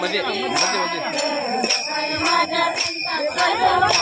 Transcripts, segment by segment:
मजे मजे मजे मजे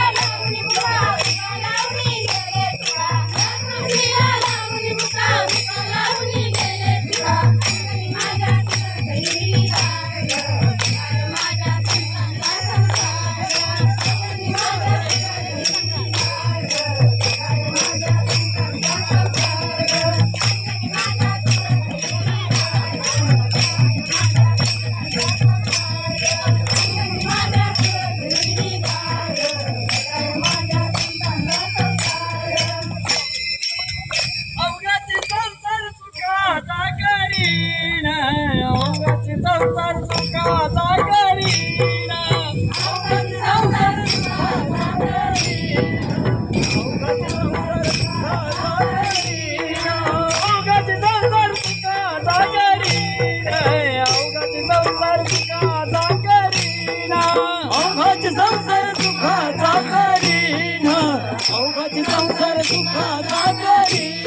संसार सुखाचा करीन अवघाच संसार सुखाचा करीन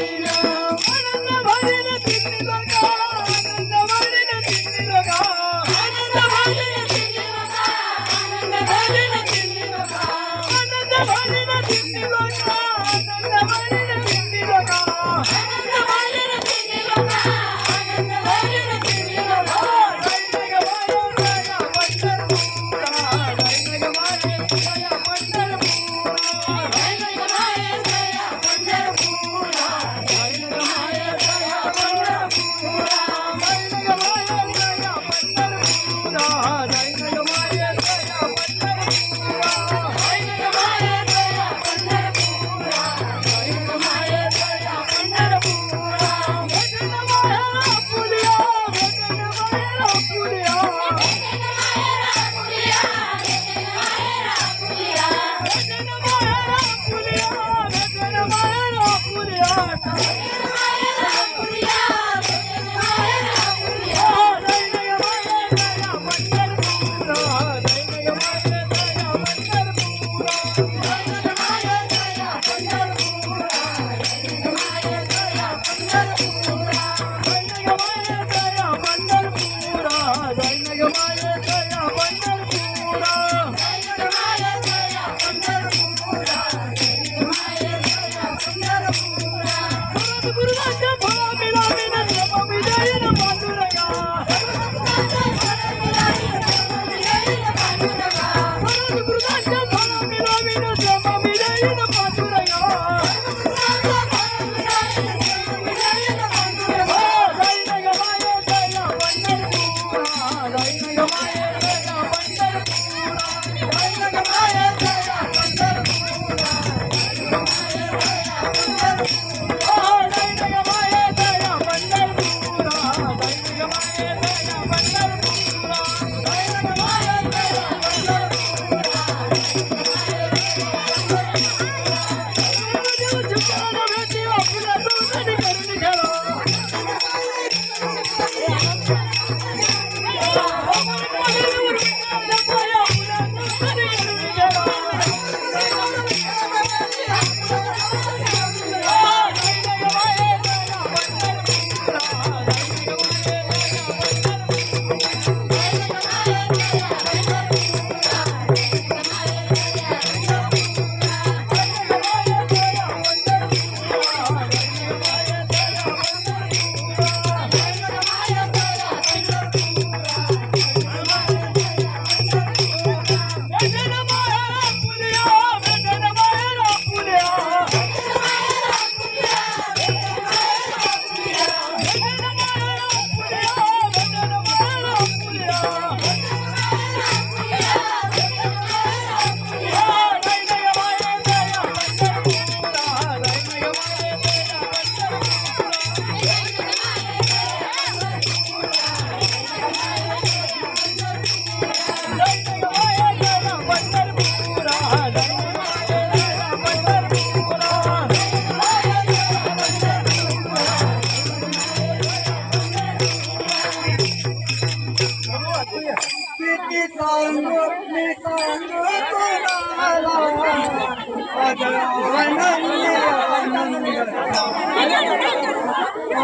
ఇందిరగా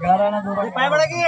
ग्यारह ना दो पाए बड़ा की